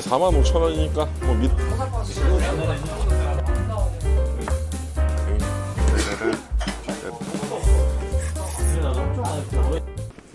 4만 5천 원이니까 뭐 믿.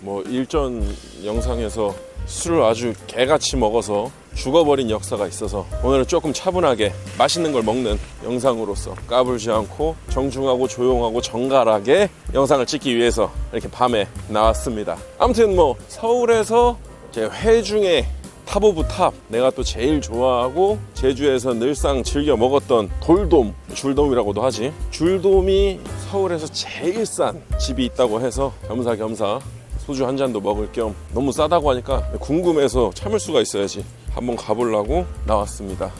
뭐 일전 영상에서 술을 아주 개같이 먹어서 죽어버린 역사가 있어서 오늘은 조금 차분하게 맛있는 걸 먹는 영상으로서 까불지 않고 정중하고 조용하고 정갈하게 영상을 찍기 위해서 이렇게 밤에 나왔습니다. 아무튼 뭐 서울에서 제 회중에 탑 오브 탑. 내가 또 제일 좋아하고 제주에서 늘상 즐겨 먹었던 돌돔 줄돔이라고도 하지. 줄돔이 서울에서 제일 싼 집이 있다고 해서 겸사겸사 소주 한 잔도 먹을 겸 너무 싸다고 하니까 궁금해서 참을 수가 있어야지. 한번 가보려고 나왔습니다.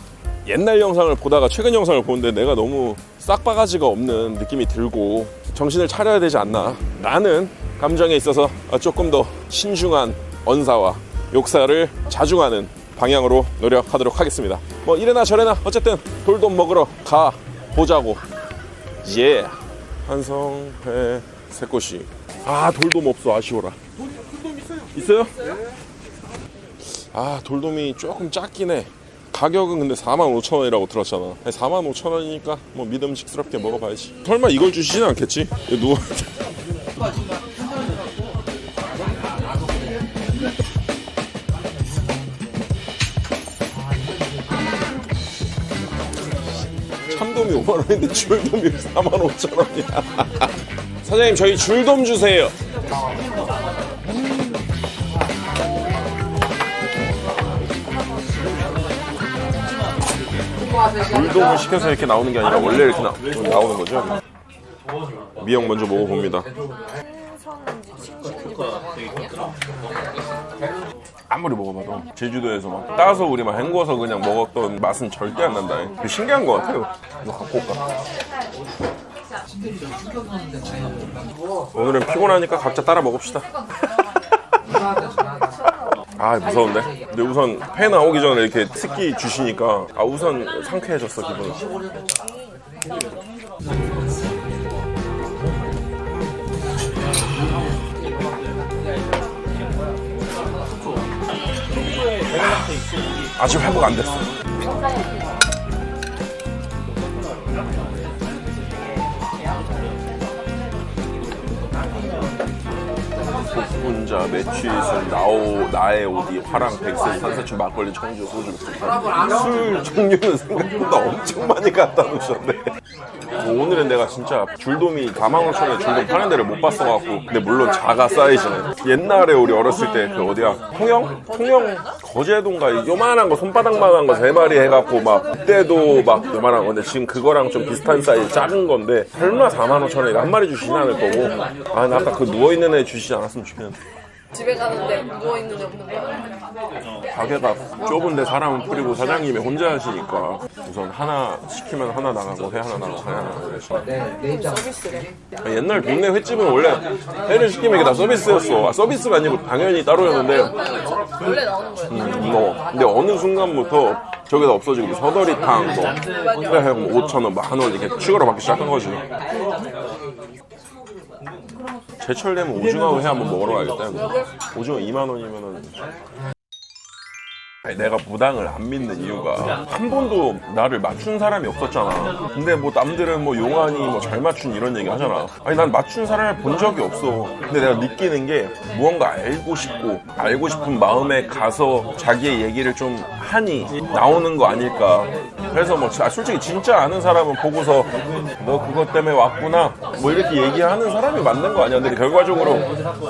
옛날 영상을 보다가 최근 영상을 보는데 내가 너무 싹바가지가 없는 느낌이 들고 정신을 차려야 되지 않나. 라는 감정에 있어서 조금 더 신중한 언사와 욕사를 자중하는 방향으로 노력하도록 하겠습니다. 뭐 이래나 저래나 어쨌든 돌돔 먹으러 가 보자고. 예. 한성회 새꼬시. 아 돌돔 없어 아쉬워라. 돌돔 있어요? 있어요? 아 돌돔이 조금 작긴 해. 가격은 근데 4만 5천 원이라고 들었잖아. 4만 5천 원이니까 뭐 믿음직스럽게 먹어봐야지. 설마 이걸 주시진 않겠지? 누워. 참돔이 5만 원인데 줄돔이 4만 5천 원이야. 사장님 저희 줄돔 주세요. 줄돔을 시켜서 이렇게 나오는 게 아니라 원래 이렇게 나, 나오는 거죠? 미역 먼저 먹어봅니다. 아무리 먹어봐도 제주도에서 막 따서 우리 막 헹궈서 그냥 먹었던 맛은 절대 안 난다. 신기한 것 같아요. 이거 갖고 올까? 오늘은 피곤하니까 각자 따라 먹읍시다. 아 무서운데? 근데 우선 회 나오기 전에 이렇게 특기 주시니까 아 우선 상쾌해졌어 기분이. 아직 회복 안 됐어. 복분자, 매취술, 나오, 나의 오디, 화랑, 백세, 산사춘, 막걸리, 청주, 소주, 술 종류는 생각보다 엄청 많이 갖다 놓으셨네. 오늘은 내가 진짜 줄돔이 4만 5천 원에 줄돔 파는 데를 못 봤어갖고 근데 물론 자가 사이즈는 옛날에 우리 어렸을 때 그 어디야? 통영? 통영? 거제도인가 요만한 거 손바닥만한 거 세 마리 해갖고 막 그때도 막 요만한 건데 지금 그거랑 좀 비슷한 사이즈 작은 건데 설마 4만 5천 원에 한 마리 주시진 않을 거고. 아나 아까 그 누워있는 애 주시지 않았으면 좋겠는데 집에 가는데 누워 있는 데 없는 거야. 가게가 좁은데 사람은 풀리고 사장님이 혼자 하시니까 우선 하나 시키면 하나 나가고 회 하나 나가고 회 하나 나가고 이러시고 서비스래. 옛날 동네 횟집은 원래 회를 시키면 이게 다 서비스였어. 아, 서비스가 아니고 당연히 따로였는데, 원래 나오는 거야. 음, 뭐. 근데 어느 순간부터 저게 다 없어지고, 서더리탕, 뭐, 회 하면 5천 원, 만 원 이렇게 추가로 받기 시작한 거지. 제철 되면 오징어 회 한번 먹으러 가야겠다. 오징어 2만 원이면은. 아니, 내가 무당을 안 믿는 이유가 한 번도 나를 맞춘 사람이 없었잖아. 근데 뭐 남들은 뭐 용환이 뭐 잘 맞춘 이런 얘기 하잖아. 아니 난 맞춘 사람을 본 적이 없어. 근데 내가 느끼는 게 무언가 알고 싶고 알고 싶은 마음에 가서 자기의 얘기를 좀 하니 나오는 거 아닐까. 그래서 뭐 아, 솔직히 진짜 아는 사람은 보고서 너 그것 때문에 왔구나 뭐 이렇게 얘기하는 사람이 맞는 거 아니야. 근데 결과적으로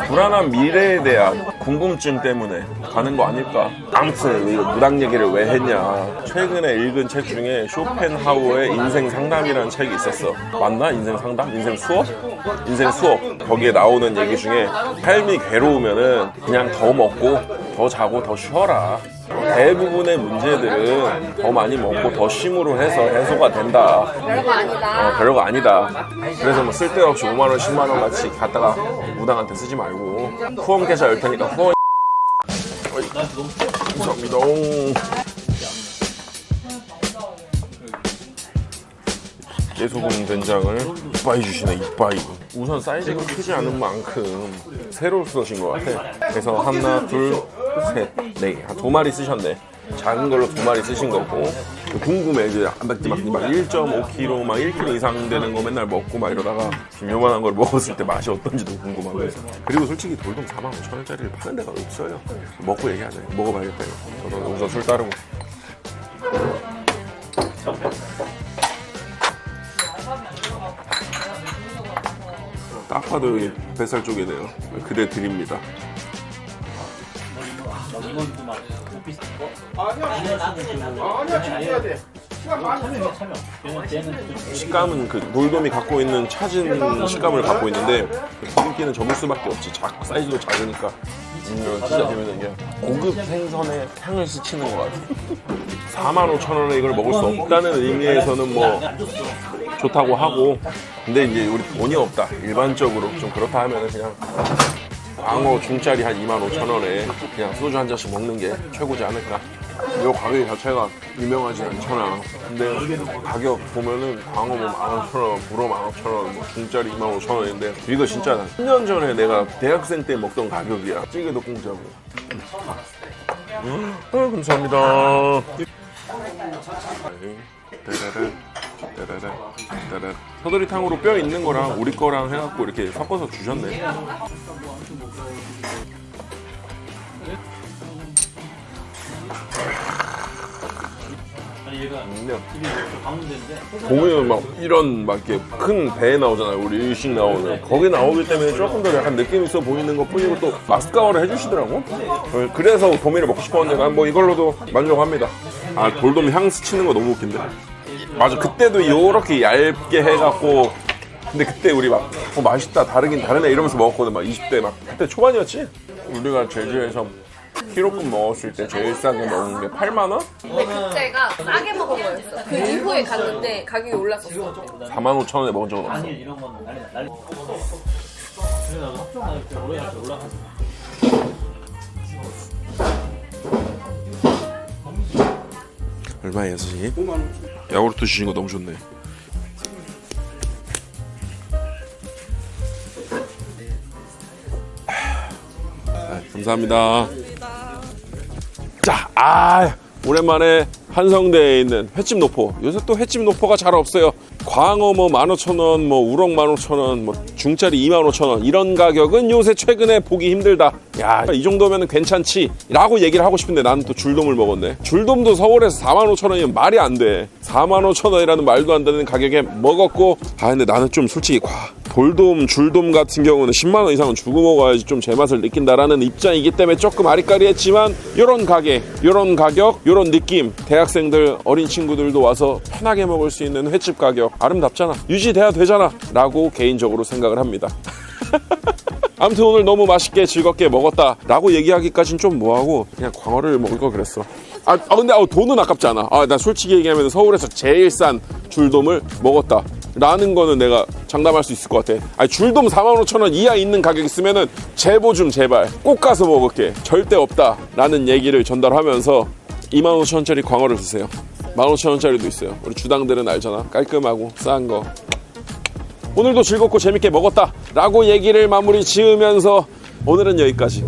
불안한 미래에 대한 궁금증 때문에 가는 거 아닐까. 아무튼 이거 무당 얘기를 왜 했냐. 최근에 읽은 책 중에 쇼펜하우의 인생 상담이라는 책이 있었어. 맞나? 인생 상담? 인생 수업? 인생 수업. 거기에 나오는 얘기 중에 삶이 괴로우면은 그냥 더 먹고 더 자고 더 쉬어라. 대부분의 문제들은 더 많이 먹고 더 쉼으로 해서 해소가 된다. 별거 아니다. 어, 별거 아니다. 그래서 뭐 쓸데없이 5만 원, 10만 원 같이 갖다가 무당한테 쓰지 말고 후원 계좌 열 테니까 후원 어이, 감사합니다. 깨소금 된장을 이빠이 주시네 이빠이 우선 사이즈가 크지 않은 만큼 새로 쓰신 것 같아 그래서 하나 둘 셋네두 마리 쓰셨네. 작은 걸로 두 마리 쓰신 거고. 궁금해 이제 단백질 막, 막 1.5kg 막 1kg 이상 되는 거 맨날 먹고 막 이러다가 지금 요만한 걸 먹었을 때 맛이 어떤지도 궁금하고. 그리고 솔직히 돌돔 4만 5천 원짜리를 파는 데가 없어요. 먹고 얘기하자 먹어봐야겠다 이거. 저도 여기서 술 따르고. 딱 봐도 이 뱃살 쪽이네요. 그대 드립니다 식감은 그 돌돔이 갖고 있는 차진 식감을 갖고 있는데 그 기름기는 접을 수밖에 없지. 작, 사이즈도 작으니까. 음, 진짜 재밌는 게 고급 생선의 향을 스치는 것 같아. 4만 5천 원에 이걸 먹을 수 없다는 의미에서는 뭐 좋다고 하고. 근데 이제 우리 돈이 없다. 일반적으로 좀 그렇다 하면은 그냥 광어 중짜리 한 2만 5천 원에 그냥 소주 한 잔씩 먹는 게 최고지 않을까 이 가격 자체가 유명하지 않잖아 근데 가격 보면은 광어 뭐 15,000원, 불어 15,000원, 뭐 중짜리 2만 5천 원인데 이거 진짜 10년 전에 내가 대학생 때 먹던 가격이야 찌개도 공짜고 음, 아, 감사합니다 따라라, 따라라. 서돌이탕으로 뼈 있는 거랑 우리 거랑 해갖고 이렇게 섞어서 주셨네. 음, 보면 막 이런 막 이렇게 큰 배에 나오잖아요. 우리 일식 나오는. 거기 나오기 때문에 조금 더 약간 느낌 있어 보이는 것 뿐이고 또 마스카와를 해주시더라고. 어, 그래서 도미를 먹고 싶었는데 난뭐 이걸로도 만족합니다. 아 돌돔 향 스치는 거 너무 웃긴데. 맞아. 그때도 이렇게 얇게 해갖고 근데 그때 우리 막 어, 맛있다. 다르긴 다르네. 이러면서 먹었거든. 막 20대 막 그때 초반이었지? 우리가 제주에서 키로급 먹었을 때 제일 싸게 먹은 게 8만 원? 근데 그때가 싸게 먹은 거였어. 그 이후에 갔는데 가격이 올랐었어. 4만 5천 원에 먹은 적은 없어 아니 이런 거는 난리 나 난리 그래서 합정나 이렇게 올라갈 때 올라가서 얼마예요 선생님? 5만 원 야구르트 주신 거 너무 좋네 아, 감사합니다 자, 아 오랜만에 한성대에 있는 횟집 노포. 요새 또 횟집 노포가 잘 없어요. 광어 뭐 15,000원 뭐 우럭 15,000원 뭐 중짜리 25,000원. 이런 가격은 요새 최근에 보기 힘들다. 야 이 정도면 괜찮지? 라고 얘기를 하고 싶은데 나는 또 줄돔을 먹었네. 줄돔도 서울에서 45,000원이면 말이 안돼. 45,000원이라는 말도 안 되는 가격에 먹었고 아 근데 나는 좀 솔직히 과 돌돔, 줄돔 같은 경우는 10만 원 이상은 주고 먹어야지 좀 제맛을 느낀다라는 입장이기 때문에 조금 아리까리했지만 이런 가게, 이런 가격, 이런 느낌. 대학생들, 어린 친구들도 와서 편하게 먹을 수 있는 횟집 가격. 아름답잖아. 유지돼야 되잖아. 라고 개인적으로 생각을 합니다. 아무튼 오늘 너무 맛있게 즐겁게 먹었다. 라고 얘기하기까진 좀 뭐하고 그냥 광어를 먹을 거 그랬어. 아, 아, 근데 아, 돈은 아깝지 않아. 아, 나 솔직히 얘기하면 서울에서 제일 싼 줄돔을 먹었다 라는 거는 내가 장담할 수 있을 것 같아. 아니, 줄돔 45,000원 이하 있는 가격 있으면은 제보 좀 제발. 꼭 가서 먹을게. 절대 없다. 라는 얘기를 전달하면서 25,000원짜리 광어를 드세요. 15,000원짜리도 있어요. 우리 주당들은 알잖아. 깔끔하고 싼 거. 오늘도 즐겁고 재밌게 먹었다. 라고 얘기를 마무리 지으면서 오늘은 여기까지